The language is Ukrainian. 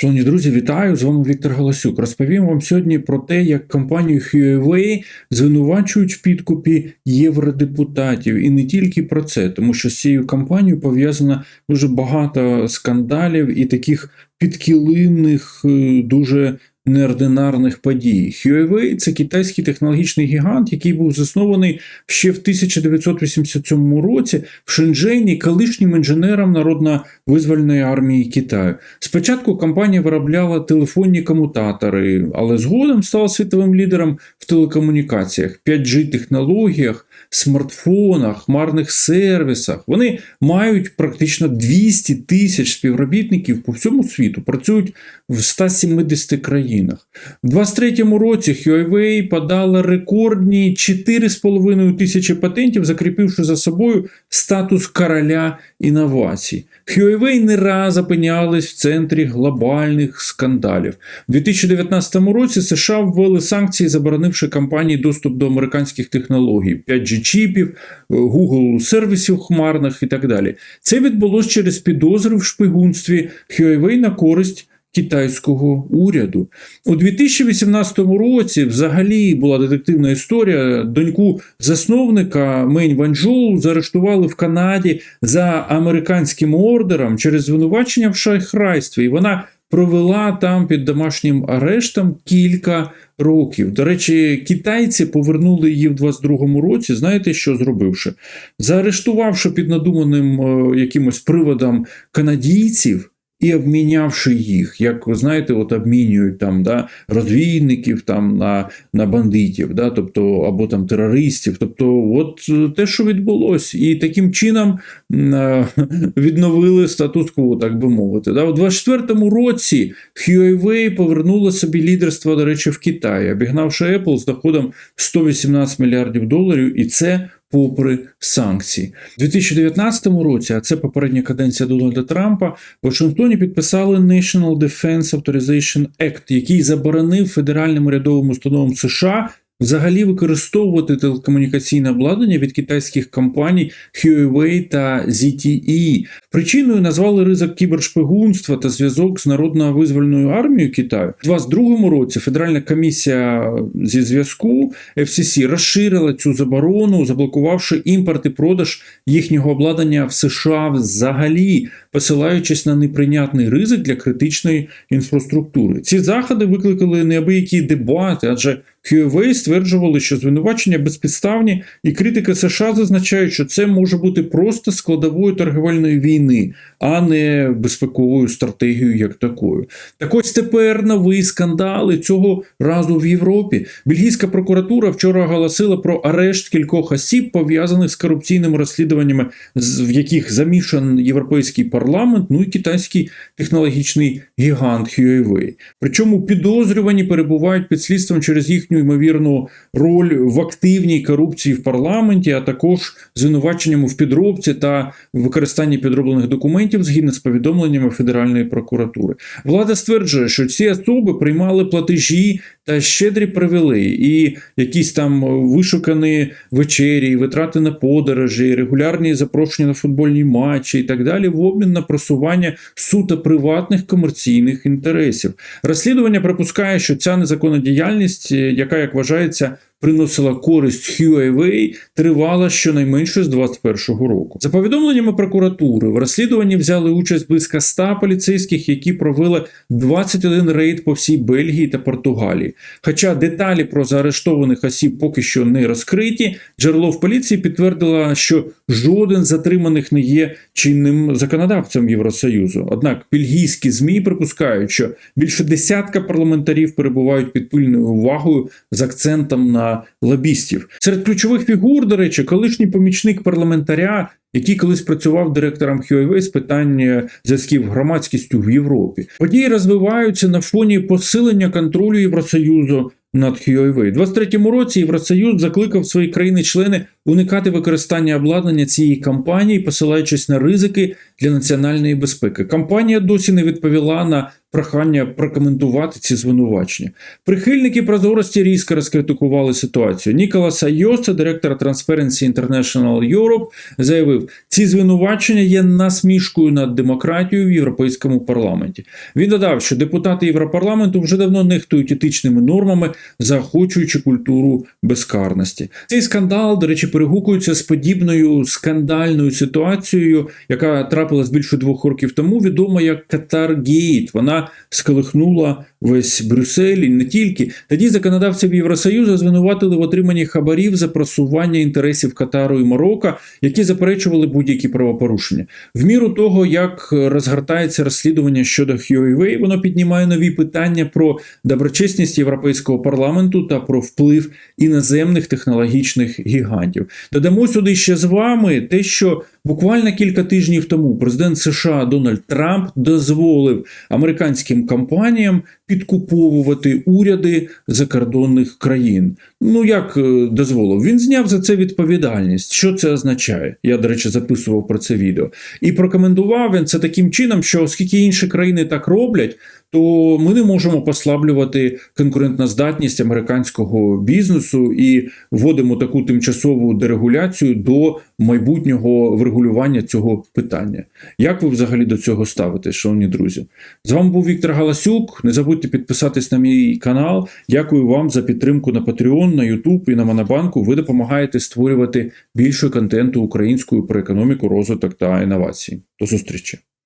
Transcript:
Шановні друзі, вітаю! З вами Віктор Галасюк. Розповім вам сьогодні про те, як компанію Huawei звинувачують в підкупі євродепутатів. І не тільки про це, тому що з цією компанією пов'язано дуже багато скандалів і таких підкилимних, е, дуже неординарних подій. Huawei – це китайський технологічний гігант, який був заснований ще в 1987 році в Шенджені колишнім інженером Народно-визвольної армії Китаю. Спочатку компанія виробляла телефонні комутатори, але згодом стала світовим лідером в телекомунікаціях, 5G-технологіях, смартфонах, хмарних сервісах. Вони мають практично 200 тисяч співробітників по всьому світу, працюють в 170 країнах. У 2023 році Huawei подала рекордні 4,5 тисячі патентів, закріпивши за собою статус короля інновацій. Huawei не раз опинялись в центрі глобальних скандалів. У 2019 році США ввели санкції, заборонивши компанії доступ до американських технологій, 5G-чіпів, Google сервісів хмарних і так далі. Це відбулося через підозри в шпигунстві Huawei на користь китайського уряду. У 2018 році взагалі була детективна історія. Доньку засновника Мень Ванчжоу заарештували в Канаді за американським ордером через звинувачення в шахрайстві. І вона провела там під домашнім арештом кілька років. До речі, китайці повернули її в 22-му році. Знаєте, що зробивши? Заарештувавши під надуманим е, якимось приводом канадійців. І обмінявши їх, як ви знаєте, от обмінюють там да, розвійників там на на бандитів, да, тобто або там терористів. Тобто, от е, те, що відбулося, і таким чином е, відновили статус-кво, так би мовити. Да. У 24-му році Huawei повернула собі лідерство, до речі, в Китаї, обігнавши Apple з доходом 118 мільярдів доларів, і це попри санкції. У 2019 році, а це попередня каденція Дональда Трампа, в Вашингтоні підписали National Defense Authorization Act, який заборонив федеральним урядовим установам США взагалі використовувати телекомунікаційне обладнання від китайських компаній Huawei та ZTE. Причиною назвали ризик кібершпигунства та зв'язок з народно-визвольною армією Китаю. У 2022 році Федеральна комісія зі зв'язку FCC розширила цю заборону, заблокувавши імпорт і продаж їхнього обладнання в США взагалі, посилаючись на неприйнятний ризик для критичної інфраструктури. Ці заходи викликали неабиякі дебати, адже Huawei стверджували, що звинувачення безпідставні, і критики США зазначають, що це може бути просто складовою торгівельної війни, а не безпековою стратегією як такою. Так ось тепер новий скандал і цього разу в Європі. Бельгійська прокуратура вчора оголосила про арешт кількох осіб, пов'язаних з корупційними розслідуваннями, в яких замішан європейський парламент, ну і китайський технологічний гігант Huawei. Причому підозрювані перебувають під слідством через їхню ймовірну роль в активній корупції в парламенті, а також звинуваченням в підробці та використанні підроблених документів згідно з повідомленнями Федеральної прокуратури. Влада стверджує, що ці особи приймали платежі та щедрі привілеї, і якісь там вишукані вечері, витрати на подорожі, регулярні запрошення на футбольні матчі і так далі, в обмін на просування суто приватних комерційних інтересів. Розслідування припускає, що ця незаконна діяльність, яка як вважається, приносила користь Huawei, тривала щонайменше з 2021 року. За повідомленнями прокуратури, в розслідуванні взяли участь близько 100 поліцейських, які провели 21 рейд по всій Бельгії та Португалії. Хоча деталі про заарештованих осіб поки що не розкриті, джерело в поліції підтвердило, що жоден затриманих не є чинним законодавцем Євросоюзу. Однак бельгійські змі припускають, що більше десятка парламентарів перебувають під пильною увагою з акцентом на лобістів. Серед ключових фігур, до речі, колишній помічник парламентаря, який колись працював директором Huawei з питань зв'язків громадськістю в Європі. Події розвиваються на фоні посилення контролю Євросоюзу над Huawei. У 23-му році Євросоюз закликав свої країни-члени уникати використання обладнання цієї компанії, посилаючись на ризики для національної безпеки. Компанія досі не відповіла на прохання прокоментувати ці звинувачення. Прихильники прозорості різко розкритикували ситуацію. Ніколас Айоса, директор Transparency International Europe, заявив, ці звинувачення є насмішкою над демократією в європейському парламенті. Він додав, що депутати Європарламенту вже давно нехтують етичними нормами, заохочуючи культуру безкарності. Цей скандал, до речі, перегукується з подібною скандальною ситуацією, яка трапилась більше двох років тому, відома як Катаргейт. Вона сколихнула весь Брюссель і не тільки. Тоді законодавців Євросоюзу звинуватили в отриманні хабарів за просування інтересів Катару і Марокко, які заперечували будь-які правопорушення. В міру того, як розгортається розслідування щодо Huawei, воно піднімає нові питання про доброчесність європейського парламенту та про вплив іноземних технологічних гігантів. Додамо сюди ще з вами те, що буквально кілька тижнів тому президент США Дональд Трамп дозволив американським компаніям підкуповувати уряди закордонних країн. Ну як е, дозволив? Він зняв за це відповідальність. Що це означає? Я, до речі, записував про це відео. І прокоментував він це таким чином, що оскільки інші країни так роблять, то ми не можемо послаблювати конкурентноздатність американського бізнесу і вводимо таку тимчасову дерегуляцію до майбутнього врегулювання цього питання. Як ви взагалі до цього ставитесь, шановні друзі? З вами був Віктор Галасюк. Не забудьте підписатись на мій канал. Дякую вам за підтримку на Patreon, на YouTube і на Монобанку. Ви допомагаєте створювати більше контенту українською про економіку, розвиток та інновації. До зустрічі!